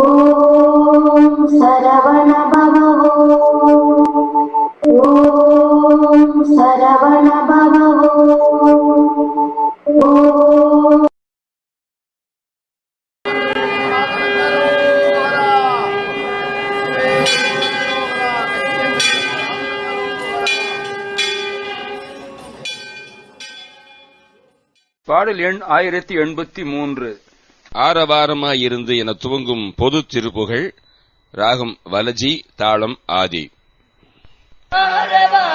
ஓம் சரவண பாடல் எண் ஆயிரத்தி எண்பத்தி மூன்று. ஆரவாரமாயிருந்து என துவங்கும் பொது திருப்புகழ் ராகம் வலஜி தாளம் ஆதி. ஆரவாரமாயிருந்து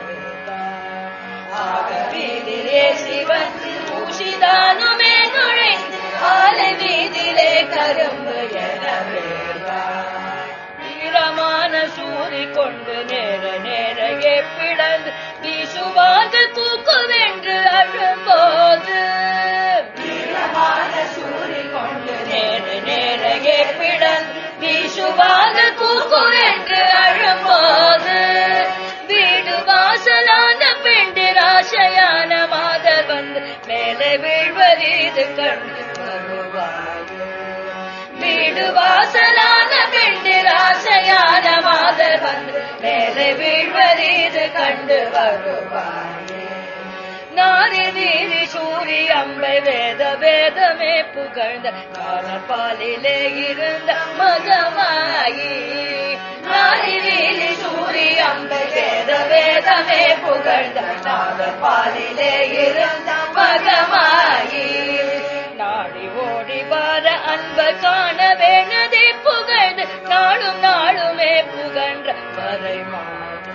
என ஆக வீதிலே நுழைந்து ஆலை வீதிலே கரும்பு என வீரமான சூரி கொண்டு நேர நேரையே பிளந்து வீசுவாக அழும்போது கொண்டு நேர நேரையே பிளந்து வீசுவாக வீழ்வதீது கண்டு வருவாயோ வீடு வாசலான பெண்டு ராசையான மாதர் வந்து மேலே வீழ்வரீது கண்டு வருவாயே. நாரி வீரி சூரி அம்பை வேத வேதமே புகழ்ந்த காலப்பாலிலே இருந்த மகமாயி நாரி வீரி சூரி அம்பை வேத வேதமே புகழ்ந்த காலப்பாலிலே இருந்த மகமாயி புகன்ற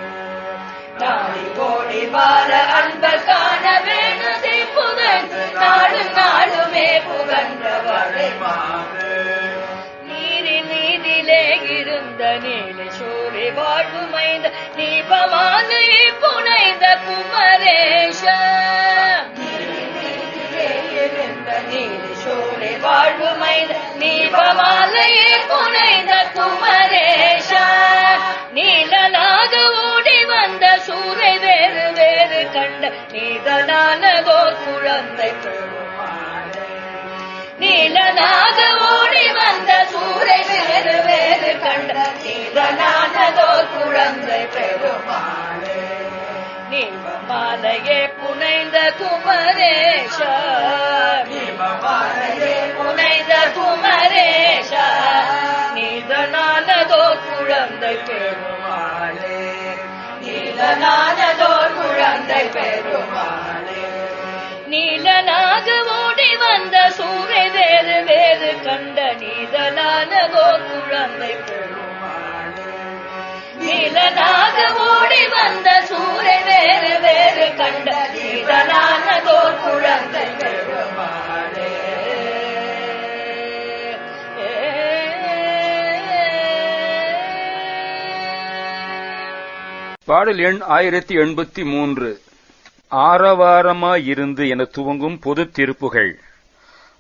நாடி ஓடி வார அன்ப காண வேணுதை புகழ்ந்து நாடும் நாளுமே வரைமாறு நீதி நீதிலே இருந்த நீலி சூரி வாழ்வுமைந்த தீபமாலையை புனைந்த குமரேஷ இருந்த நீலி சூரி வாழ்வுமைந்த தீபமாலையை புனைந்த குமரே கண்ட நீதனானதோ குழந்தை பெருமாளே நீலனாக ஓடி வந்த சூரை வேறு வேறு கண்ட நீதனானதோ குழந்தை பெருமாளே நீமமாலையே புனைந்த குமரேஷ நீமமாலையே புனைந்த குமரேஷ நீதனானதோ குழந்தை பெருமாளே நீலனானதோ குழந்தை பெருமானே. நீலனாக ஓடி வந்த சூரை வேறு வேறு கண்ட நீதனானதோ குழந்தை பெருமாளே நீலனாக ஓடி வந்த சூரை வேறு வேறு கண்ட நீதனானதோ குழந்தை பாடல் எண் ஆயிரத்தி எண்பத்தி மூன்று. ஆரவாரமாயிருந்து என துவங்கும் பொது திருப்புகள்.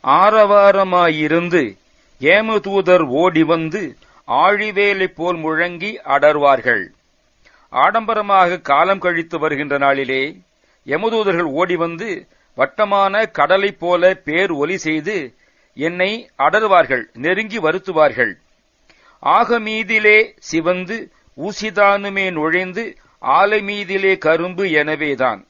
ஆரவாரமாயிருந்து ஏமதூதர் ஓடி வந்து ஆழிவேலை போல் முழங்கி அடர்வார்கள். ஆடம்பரமாக காலம் கழித்து வருகின்ற நாளிலே யமதூதர்கள் ஓடி வந்து வட்டமான கடலைப் போல பேர் ஒலி செய்து என்னை அடர்வார்கள் நெருங்கி வருத்துவார்கள். ஆகமீதிலே சிவந்து ஊசிதானுமே நுழைந்து ஆலை மீதிலே கரும்பு எனவேதான்.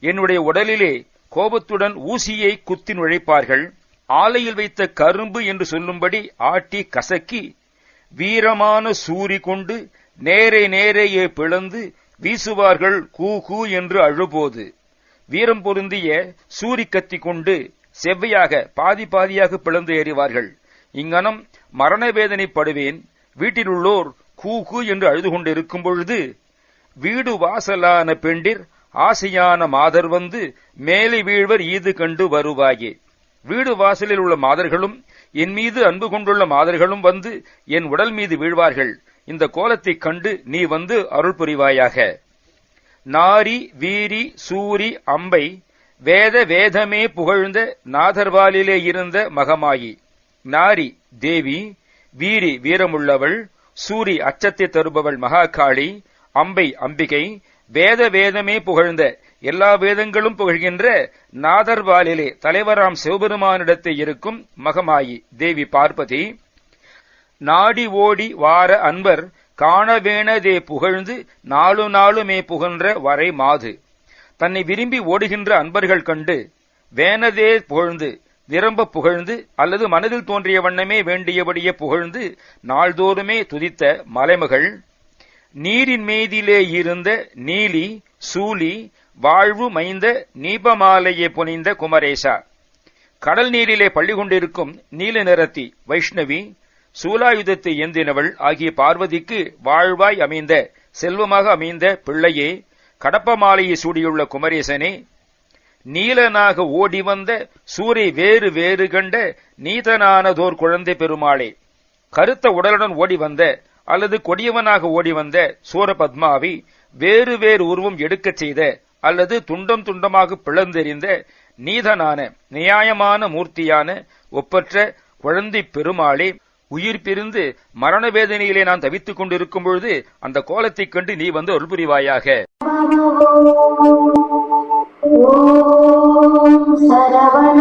என்னுடைய உடலிலே கோபத்துடன் ஊசியை குத்தி நுழைப்பார்கள். ஆலையில் வைத்த கரும்பு என்று சொல்லும்படி ஆட்டி கசக்கி வீரமான சூரி கொண்டு நேரே நேரேயே பிளந்து வீசுவார்கள் கூ கூ என்று அழுபோது. வீரம் பொருந்திய சூரி கத்தி கொண்டு செவ்வையாக பாதி பாதியாக பிளந்து எறிவார்கள் இங்கனம் மரண வேதனைப்படுவேன். வீட்டிலுள்ளோர் கூ கூ என்று அழுது கொண்டிருக்கும் பொழுது வீடு வாசலான பெண்டிர் ஆசையான மாதர் வந்து மேலே வீழ்வர் ஈது கண்டு வருவாயே. வீடு வாசலில் உள்ள மாதர்களும் என் மீது அன்பு கொண்டுள்ள மாதர்களும் வந்து என் உடல் மீது வீழ்வார்கள். இந்த கோலத்தைக் கண்டு நீ வந்து அருள் புரிவாயாக. நாரி வீரி சூரி அம்பை வேத வேதமே புகழ்ந்த நாதர்வாலிலே இருந்த மகமாயி. நாரி தேவி வீரி வீரமுள்ளவள் சூரி அச்சத்தை தருபவள் மகாகாளி அம்பை அம்பிகை வேத வேதமே புகழ்ந்த எல்லா வேதங்களும் புகழ்கின்ற நாதர்வாலிலே தலைவராம் சிவபெருமானிடத்தில் இருக்கும் மகமாயி தேவி பார்வதி. நாடி ஓடி வார அன்பர் காணவேணதே புகழ்ந்து நாளு நாளுமே புகன்ற வரை மாது. தன்னை விரும்பி ஓடுகின்ற அன்பர்கள் கண்டு வேணதே புகழ்ந்து விரும்ப புகழ்ந்து அல்லது மனதில் தோன்றிய வண்ணமே வேண்டியபடியே புகழ்ந்து நாள்தோறுமே துதித்த மலைமகள். நீரின் மீதிலே இருந்த நீலி சூலி வாழ்வு மைந்த நீபமாலையே புனிந்த குமரேசா. கடல் நீரிலே பள்ளி கொண்டிருக்கும் நீல நிறத்தி வைஷ்ணவி சூலாயுதத்தை ஏந்தினவள் ஆகிய பார்வதிக்கு வாழ்வாய் அமைந்த செல்வமாக அமைந்த பிள்ளையே கடப்பமாலையை சூடியுள்ள குமரேசனே நீலனாக ஓடி வந்த சூரை வேறு வேறு கண்ட நீதனானதோர் குழந்தை பெருமாளே கருத்த உடலுடன் ஓடி வந்த அல்லது கொடியவனாக ஓடி வந்த சூரபத்மாவை வேறு வேறு உருவம் எடுக்கச் செய்த அல்லது துண்டம் துண்டமாக பிளந்தெறிந்த நீதனான நியாயமான மூர்த்தியான ஒப்பற்ற குழந்தை பெருமாளே உயிர் பிரிந்து மரண வேதனையிலே நான் தவித்துக் கொண்டிருக்கும் பொழுது அந்த கோலத்தைக் கண்டு நீ வந்து அருள் புரிவாயாக சரவண